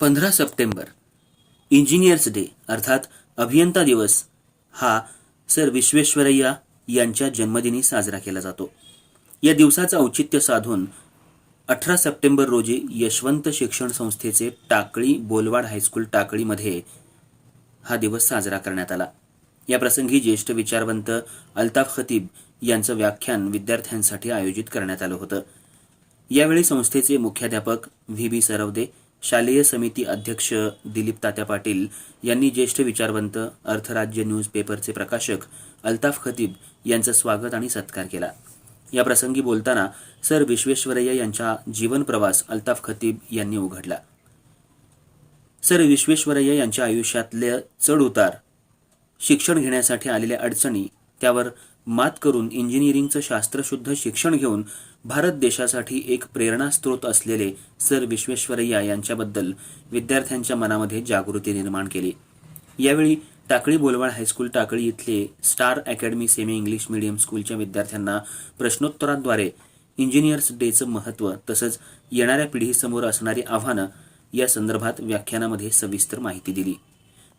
पंधरा September engineers day अर्थात अभियंता दिवस हा सर विश्वेश्वरय्या यांच्या जन्मदिनी साजरा केला जातो. या दिवसाचं औचित्य साधून अठरा सप्टेंबर रोजी यशवंत शिक्षण संस्थेचे टाकळी बोलवाड हायस्कूल टाकळीमध्ये हा दिवस साजरा करण्यात आला. या प्रसंगी ज्येष्ठ विचारवंत अल्ताफ खतीब यांचं व्याख्यान विद्यार्थ्यांसाठी आयोजित करण्यात आलं होतं. यावेळी संस्थेचे मुख्याध्यापक व्ही बी सरवदे शालेय समिती अध्यक्ष दिलीप तात्या पाटील यांनी ज्येष्ठ विचारवंत अर्थराज्य न्यूज पेपरचे प्रकाशक अल्ताफ खतीब यांचं स्वागत आणि सत्कार केला. या प्रसंगी बोलताना सर विश्वेश्वरय्या यांचा जीवन प्रवास अल्ताफ खतीब यांनी उघडला. सर विश्वेश्वरय्या यांच्या आयुष्यातले चढ उतार शिक्षण घेण्यासाठी आलेल्या अडचणी त्यावर मात करून इंजिनिअरिंगचं शास्त्रशुद्ध शिक्षण घेऊन भारत देशासाठी एक प्रेरणास्त्रोत असलेले सर विश्वेश्वरय्या यांच्याबद्दल विद्यार्थ्यांच्या मनामध्ये जागृती निर्माण केली. यावेळी टाकळी बोलवाड हायस्कूल टाकळी इथले star academy semi English medium स्कूलच्या विद्यार्थ्यांना प्रश्नोत्तराद्वारे इंजिनियर्स डेचं महत्त्व तसंच येणाऱ्या पिढीसमोर असणारी आव्हानं या संदर्भात व्याख्यानामध्ये सविस्तर माहिती दिली.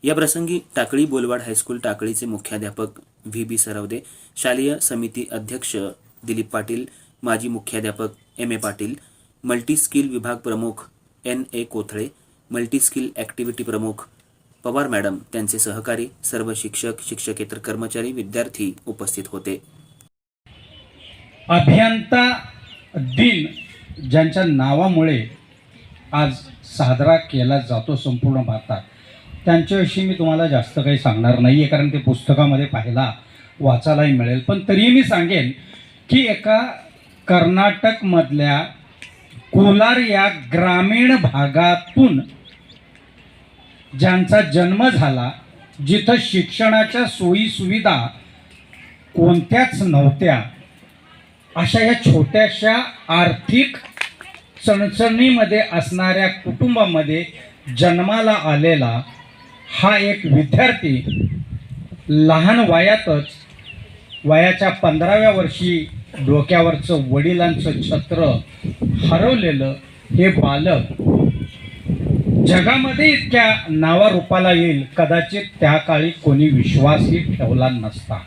या प्रसंगी टाकळी बोलवाड हायस्कूल टाकळीचे मुख्याध्यापक व्ही. बी. सरवदे शालेय समिती अध्यक्ष दिलीप पाटील माजी मुख्याध्यापक एम. ए. पाटील मल्टीस्किल विभाग प्रमुख N. A. Kothale multiskill activity प्रमुख पवार मॅडम त्यांचे सहकारी सर्व शिक्षक शिक्षकेतर कर्मचारी विद्यार्थी उपस्थित होते. अभियंता दिन ज्यांच्या नावामुळे आज साजरा केला जातो संपूर्ण भारतात. त्यांच्याविषयी मी तुम्हाला जास्त काही सांगणार नाही आहे कारण ते पुस्तकामध्ये पाहायला वाचायलाही मिळेल. पण तरीही मी सांगेन की एका कर्नाटकमधल्या कोलार या ग्रामीण भागातून ज्यांचा जन्म झाला जिथं शिक्षणाच्या सोयीसुविधा कोणत्याच नव्हत्या अशा या छोट्याशा आर्थिक चणचणीमध्ये असणाऱ्या कुटुंबामध्ये जन्माला आलेला हा एक विद्यार्थी लहान वयातच वयाच्या पंधराव्या वर्षी डोक्यावरचं वडिलांचं छत्र हरवलेलं हे बालक जगामध्ये इतक्या नावारूपाला येईल कदाचित त्या काळी कोणी विश्वासही ठेवला नसता.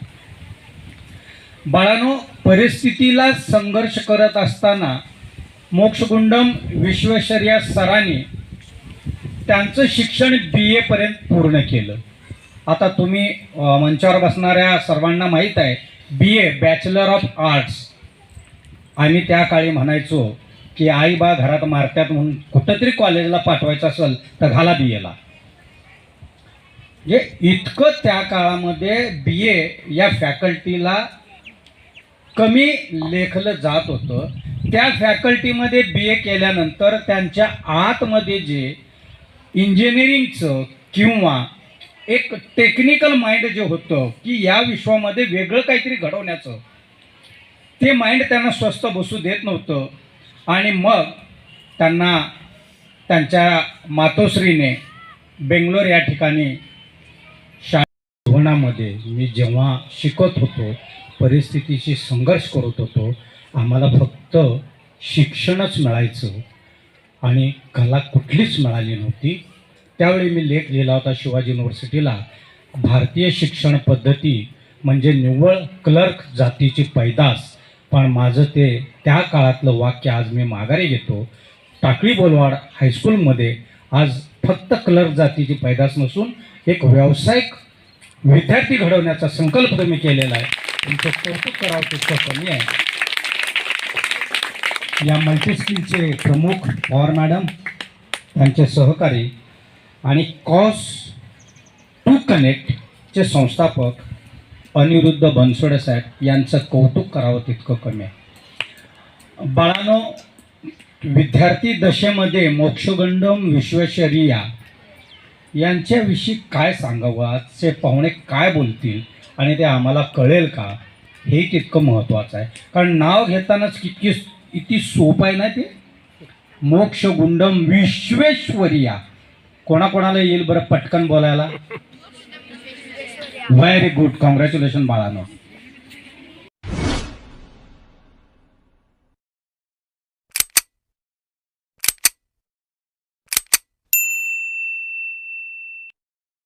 बाळानो परिस्थितीला संघर्ष करत असताना मोक्षगुंडम विश्वेश्वरया सरांनी त्यांचं शिक्षण बी एपर्यंत पूर्ण केलं. आता तुम्ही मंचावर बसणाऱ्या सर्वांना माहीत आहे B A bachelor of arts आम्ही त्या काळी म्हणायचो की आई बा घरात मारत्यात म्हणून कुठंतरी कॉलेजला पाठवायचं असेल तर घाला बी एला म्हणजे इतकं त्या काळामध्ये बी ए या फॅकल्टीला कमी लेखलं जात होतं. त्या फॅकल्टीमध्ये बी ए केल्यानंतर त्यांच्या आतमध्ये जे इंजिनिअरिंगचं किंवा एक टेक्निकल माइंड जे होतं की या विश्वामध्ये वेगळं काहीतरी घडवण्याचं ते माइंड त्यांना स्वस्त बसू देत नव्हतं. आणि मग त्यांना त्यांच्या मातोश्रीने बेंगलोर या ठिकाणी शाळा जीवनामध्ये मी जेव्हा शिकत होतो परिस्थितीशी संघर्ष करत होतो आम्हाला फक्त शिक्षणच मिळायचं. आणि कला कुठलीच मिळाली नव्हती. त्यावेळी मी लेख लिहिला होता शिवाजी युनिव्हर्सिटीला भारतीय शिक्षण पद्धती म्हणजे निव्वळ क्लर्क जातीची पैदास. पण माझं ते त्या काळातलं वाक्य आज मी माघारी घेतो. टाकळी बोलवाड हायस्कूलमध्ये आज फक्त क्लर्क जातीची पैदास नसून एक व्यावसायिक विद्यार्थी घडवण्याचा संकल्प तुम्ही केलेला आहे. तुमचं कौतुक करावं तितकं कमी आहे. या मल्टीस्किलचे प्रमुख पवार मॅडम त्यांचे सहकारी आणि कॉस टू कनेक्टचे संस्थापक अनिरुद्ध बनसोडे साहेब यांचं कौतुक करावं तितकं कमी आहे. बाळानो विद्यार्थी दशेमध्ये मोक्षगंडम विश्वेश्वरिया यांच्याविषयी काय सांगावं? आजचे पाहुणे काय बोलतील आणि ते आम्हाला कळेल का? हे तितकं महत्त्वाचं आहे. कारण नाव घेतानाच कितकी किती सोपं आहे ना ते? मोक्ष गुंडम विश्वेश्वरिया. कोणाकोणाला येईल बरं पटकन बोलायला? Very good congratulation बाळानो.